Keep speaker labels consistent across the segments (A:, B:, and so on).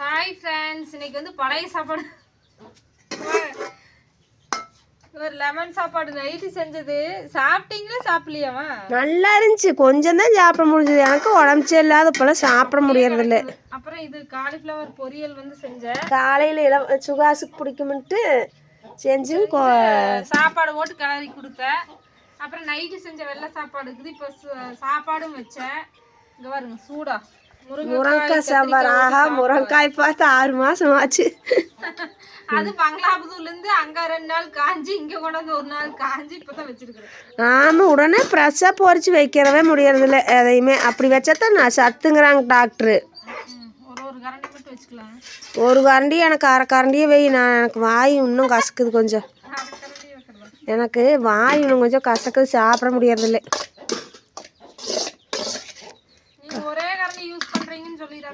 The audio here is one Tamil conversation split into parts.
A: ஹாய் ஃப்ரெண்ட்ஸ் இன்னைக்கு வந்து பழைய சாப்பாடு. ஒரு லெமன் சாப்பாடு நைட்டு செஞ்சது. சாப்பிட்டீங்களா சாப்பிடலையாவா
B: நல்லா இருந்துச்சு. கொஞ்சம் தான் சாப்பிட முடிஞ்சது. எனக்கு உடம்பு சரியில்லாத இப்போலாம் சாப்பிட முடியறதில்ல.
A: அப்புறம் இது காலிஃப்ளவர் பொரியல் வந்து செஞ்சேன்
B: காலையில் இளம் சுகாசுக்கு பிடிக்கும்ன்ட்டு செஞ்சு
A: சாப்பாடு போட்டு கிளறி கொடுத்தேன் அப்புறம் நைட்டு செஞ்ச வெள்ளை சாப்பாடு இருக்குது இப்போ சாப்பாடும் வச்சேன். இங்க பாருங்க சூடா. முருங்கைக்காய்
B: சாம்பார். ஆஹா முருங்கைக்காய் பார்த்து ஆறு மாதம் ஆச்சு.
A: அது பங்களாபுதூர்ல இருந்து அங்க ரெண்டு நாள் காஞ்சி இங்க கொண்டு வந்து ஒரு நாள் காஞ்சி இப்பதான் வச்சிருக்கிறேன்
B: ஆமாம் உடனே ஃப்ரெஷ்ஷாக பொரிச்சு வைக்கிறவே முடியறதில்ல எதையுமே. அப்படி வச்சா தான் நான் சத்துங்கிறாங்க டாக்டரு
A: ஒரு கரண்டி
B: எனக்கு அரை கரண்டியே வை. நான் எனக்கு வாய் இன்னும் கசக்குது கொஞ்சம். எனக்கு வாய் இன்னும் கொஞ்சம் கசக்குது சாப்பிட முடியறதில்ல
A: நீங்க ஒரே கரண்டி யூஸ் பண்றீங்கன்னு சொல்லிடாதீங்க உடனே அதனால என்ன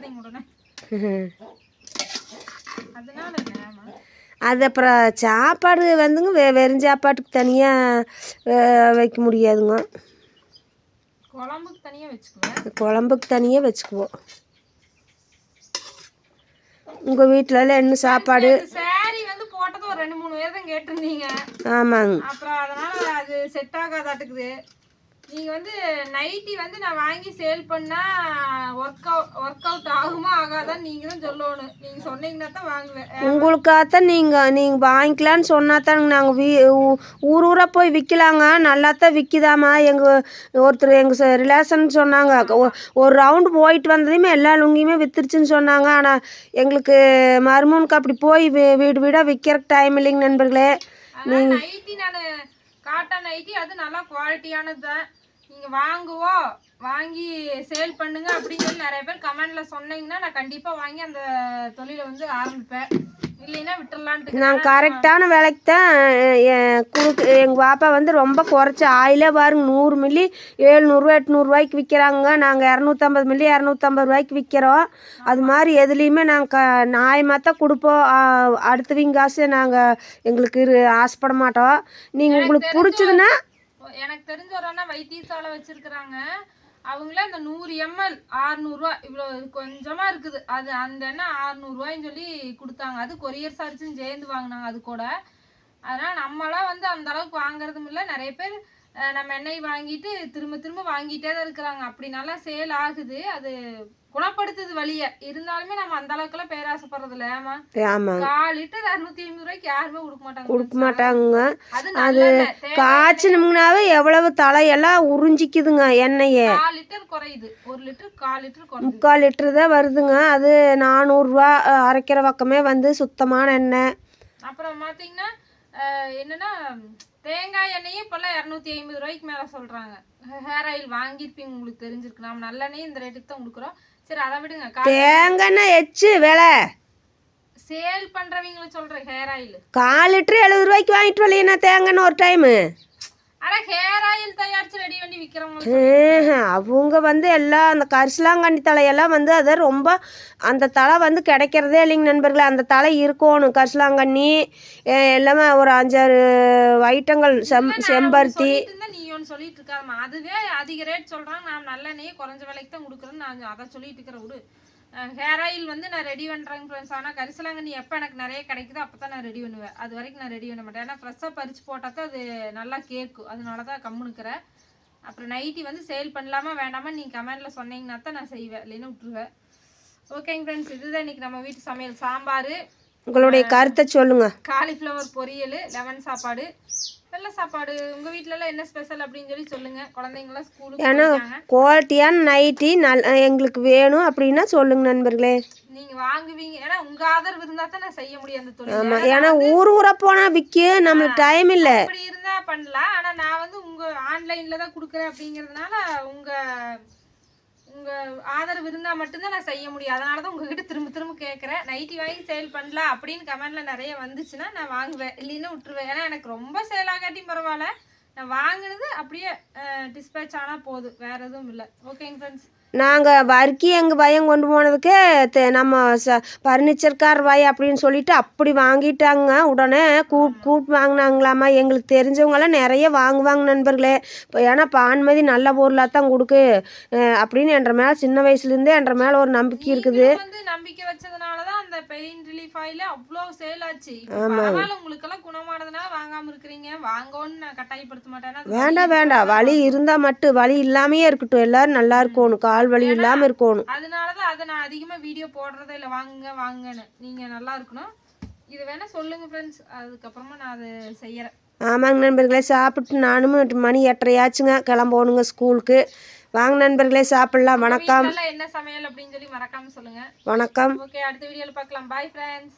B: அது அப்புறம் சாப்பாடு வந்துங்க வெ வெறும் சாப்பாட்டுக்கு தனியாக வைக்க முடியாதுங்க.
A: குழம்புக்கு தனியா வச்சுக்குவேன்.
B: குழம்புக்கு தனியாக வச்சுக்குவோம். உங்கள் வீட்டிலலாம் என்ன சாப்பாடு?
A: சாரி வந்து போட்டது ஒரு ரெண்டு மூணு பேர் தான் கேட்டிருந்தீங்க.
B: ஆமாங்க.
A: அப்புறம் அதனால அது செட் ஆகாதாட்டுக்குது. நீங்க வந்து நைட்டி வந்து நான் வாங்கி சேல் பண்ணா ஒர்க் அவுட் ஒர்க் அவுட் ஆகுமா ஆகாதான்னு நீங்க தான் சொல்லணும். நீங்க சொன்னீங்கன்னா தான் வாங்குவேன்.
B: உங்களுக்காகத்தான் நீங்கள் நீங்கள் வாங்கிக்கலான்னு சொன்னா தானுங்க நாங்கள் வீ ஊர் ஊராக போய் விற்கலாங்க நல்லா தான் விற்கிதாம்மா எங்கள் ஒருத்தர் எங்கள் ரிலேஷன் சொன்னாங்க. ஒரு ரவுண்டு போயிட்டு வந்ததையுமே எல்லா லுங்கியுமே வித்துருச்சுன்னு சொன்னாங்க. ஆனால் எங்களுக்கு மருமனுக்கு அப்படி போய் வீடு வீடாக விற்கிறக்கு டைம் இல்லைங்க நண்பர்களே.
A: அதனால நைட்டி நான் காட்டன் நைட்டி அது நல்லா குவாலிட்டியானது தான். நீங்கள் வாங்குவோம் வாங்கி சேல் பண்ணுங்க அப்படின்னு சொல்லி நிறைய பேர் கமெண்டில் சொன்னீங்கன்னா நான் கண்டிப்பாக வாங்கி அந்த தொழிலை வந்து ஆரம்பிப்பேன்.
B: நான் கரெக்டான விலைக்கு தான் கொடுக்கு எங்கள் பாப்பா வந்து ரொம்ப குறைச்சி ஆயிலே பாருங்க நூறு மில்லி ஏழ்நூறுவா எட்நூறுவாய்க்கு விற்கிறாங்க நாங்கள் இரநூத்தம்பது மில்லி இரநூத்தம்பது ரூபாய்க்கு விற்கிறோம் அது மாதிரி எதுலேயுமே நாங்கள் நியாயமாக தான் கொடுப்போம். அடுத்தவங்க காசு நாங்கள் எங்களுக்கு இரு ஆசைப்பட மாட்டோம். நீங்கள் உங்களுக்கு பிடிச்சதுன்னா
A: எனக்கு தெரிஞ்ச ஒரு அண்ணா வைத்தியசாலை வச்சிருக்கிறாங்க. அவங்களே அந்த நூறு எம்எல் ஆறுநூறுவா இவ்வளோ கொஞ்சமா இருக்குது. அது அந்த எண்ணெய் ஆறுநூறுவாயின்னு சொல்லி கொடுத்தாங்க. அது கொரியர் சார்ஜும் சேர்ந்து வாங்கினாங்க அது கூட. அதனால நம்மளாம் வந்து அந்த அளவுக்கு வாங்குறதும் இல்லை. நிறைய பேர் நம்ம எண்ணெய் வாங்கிட்டு திரும்ப திரும்ப வாங்கிட்டே தான் இருக்கிறாங்க. அப்படி நல்லா சேல் ஆகுது. அது குணப்படுத்துது வழிய. இருந்தாலுமே நம்ம அந்த அளவுக்குலாம் பேராசைப்படுறது இல்லை
B: ஆமாங்க
A: கால் லிட்டர் அறுநூத்தி ஐம்பது ரூபாய்க்கு யாருமே கொடுக்க மாட்டாங்க.
B: கொடுக்க மாட்டாங்க.
A: அது
B: காய்ச்சினோம்னாவே எவ்வளவு தலையெல்லாம் உறிஞ்சிக்குதுங்க எண்ணெயை.
A: கால் லிட்டர் குறையுது. ஒரு லிட்டர் கால் லிட்டர் குறையுது.
B: முக்கால் லிட்டரு தான் வருதுங்க. அது நானூறுரூவா அரைக்கிற பக்கமே வந்து சுத்தமான எண்ணெய்.
A: அப்புறம் பாத்தீங்கன்னா அஹ், என்னன்னா தேங்காய் எண்ணெயே இப்பெல்லாம் இரநூத்தி ஐம்பது ரூபாய்க்கு மேல சொல்றாங்க. ஹேர் ஆயில் வாங்கியிருப்பீங்க உங்களுக்கு தெரிஞ்சிருக்கு. நம்ம நல்லெண்ணெய் இந்த ரேட்டுக்கு தான் கொடுக்குறோம். சரி அதை விடுங்க.
B: தேங்காய் எச்சு விலை.
A: சேல் பண்றவங்கள சொல்றேன் ஹேர் ஆயில்
B: கால் லிட்டரு எழுபது ரூபாய்க்கு வாங்கிட்டு வரலையா தேங்காய் எண்ணெய் ஒரு டைமு அவங்க வந்து எல்லாம் அந்த கரிசலாங்கண்ணி தலையெல்லாம் வந்து அதை ரொம்ப அந்த தலை வந்து கிடைக்கிறதே இல்லைங்க நண்பர்களே. அந்த தலை இருக்கணும். கரிசலாங்கண்ணி எல்லாமே ஒரு அஞ்சாறு ஐட்டங்கள் செம் செம்பருத்தி.
A: சொல்லிட்டு இருந்தா நீ ஒன்று சொல்லிட்டு இருக்காதம்மா அதுவே அதிக ரேட் சொல்றாங்க. நான் நல்லெண்ணெயே குறைஞ்ச விலைக்கு தான் கொடுக்குறேன்னு நான் அதை சொல்லிட்டு இருக்கிற விடு. ஹேர் ஆயில் வந்து நான் ரெடி பண்ணுறேங்க ஃப்ரெண்ட்ஸ் ஆனால் கரிசலாங்கண்ணி எப்போ எனக்கு நிறைய கிடைக்குதோ அப்போ தான் நான் ரெடி பண்ணுவேன். அது வரைக்கும் நான் ரெடி பண்ண மாட்டேன். ஏன்னா ஃப்ரெஷ்ஷாக பறிச்சு போட்டால் தான் அது நல்லா கேட்கும் அதனால தான் கம்முனுக்கிறேன் அப்புறம் நைட்டி வந்து சேல் பண்ணலாமா வேண்டாமா நீங்கள் கமெண்டில் சொன்னீங்கன்னா தான் நான் செய்வேன். இல்லைன்னா விட்டுருவேன். ஓகேங்க ஃப்ரெண்ட்ஸ் இதுதான் இன்னைக்கு நம்ம வீட்டு சமையல். சாம்பார்
B: உங்களுடைய கருத்தை சொல்லுங்க.
A: காலிஃப்ளவர் பொரியல் லெமன் சாப்பாடு வெள்ளை சாப்பாடு. உங்க வீட்ல எல்லாம் என்ன ஸ்பெஷல் அப்படின்னு சொல்லி சொல்லுங்க. குழந்தைங்களாம் ஸ்கூலுக்கு
B: ஏன்னா குவாலிட்டியான நைட்டி நல் எங்களுக்கு வேணும் அப்படின்னா சொல்லுங்க நண்பர்களே.
A: நீங்க வாங்குவீங்க. ஏன்னா உங்க ஆதரவு இருந்தா தான் நான் செய்ய முடியும் அந்த தொழில்.
B: ஆமாம் ஏன்னா ஊர் ஊராக போனால் விற்க நம்மளுக்கு டைம் இல்லை.
A: அப்படி இருந்தா பண்ணலாம். ஆனா நான் வந்து உங்க ஆன்லைன்ல தான் கொடுக்குறேன் அப்படிங்கறதுனால உங்க உங்கள் ஆதரவு இருந்தால் மட்டும்தான் நான் செய்ய முடியும். அதனால தான் உங்ககிட்ட திரும்ப திரும்ப கேட்குறேன் நைட்டி வாங்கி சேல் பண்ணலாம் அப்படின்னு கமெண்டில் நிறைய வந்துச்சுன்னா நான் வாங்குவேன். இல்லைன்னா விட்டுருவேன். ஏன்னா எனக்கு ரொம்ப சேல் ஆகாட்டியும் பரவாயில்ல. நான் வாங்கினது அப்படியே டிஸ்பேச் ஆனால் போதும் வேற எதுவும் இல்லை. ஓகேங்க ஃப்ரெண்ட்ஸ்
B: நாங்கள் வர்க்கி எங்கள் பையன் கொண்டு போனதுக்கு தெ- நம்ம ச ஃபர்னிச்சர்கார் பாய் அப்படின்னு சொல்லிட்டு அப்படி வாங்கிட்டாங்க. உடனே கூப் கூப்பிட்டு வாங்கினாங்களாமா? எங்களுக்கு தெரிஞ்சவங்களாம் நிறைய வாங்குவாங்க நண்பர்களே. இப்போ ஏன்னா பான்மதி நல்ல பொருளாக தான் கொடுக்கு அப்படின்னு என்ற மேலே சின்ன வயசுலேருந்தே என்ற மேலே ஒரு நம்பிக்கை இருக்குது.
A: வந்து நம்பிக்கை வச்சதுனாலதான் அந்த பெயின் ரிலீஃப் ஆயில அவ்வளோ சேல் ஆச்சு. இப்ப பரவாயில்ல உங்களுக்கு எல்லாம் குணமானதுனால வாங்காம இருக்கிறீங்க. வாங்கன்னு நான் கட்டாயப்படுத்த
B: வேண்டாம் வேண்டாம் வலி இருந்தால் மட்டும் வலி இல்லாமையே இருக்கட்டும். எல்லாரும் நல்லா இருக்கணும். கால் வலி இல்லாமல் இருக்கணும்.
A: அதனாலதான் அதை நான் அதிகமா வீடியோ போடுறதே இல்லை. வாங்குங்க வாங்குங்கன்னு. நீங்க நல்லா இருக்கணும். இது வேணா சொல்லுங்க ஃப்ரெண்ட்ஸ் அதுக்கப்புறமா நான் அதை செய்யறேன்.
B: ஆமாங்க நண்பர்களே சாப்பிட்டு நானும் மணி எட்டரையாச்சுங்க. கிளம்பணுங்க ஸ்கூலுக்கு. வாங்க நண்பர்களே சாப்பிட்லாம். வணக்கம்.
A: என்ன சமையல் அப்படின்னு சொல்லி மறக்காம சொல்லுங்க.
B: வணக்கம்.
A: ஓகே அடுத்த வீடியோல பார்க்கலாம். Bye friends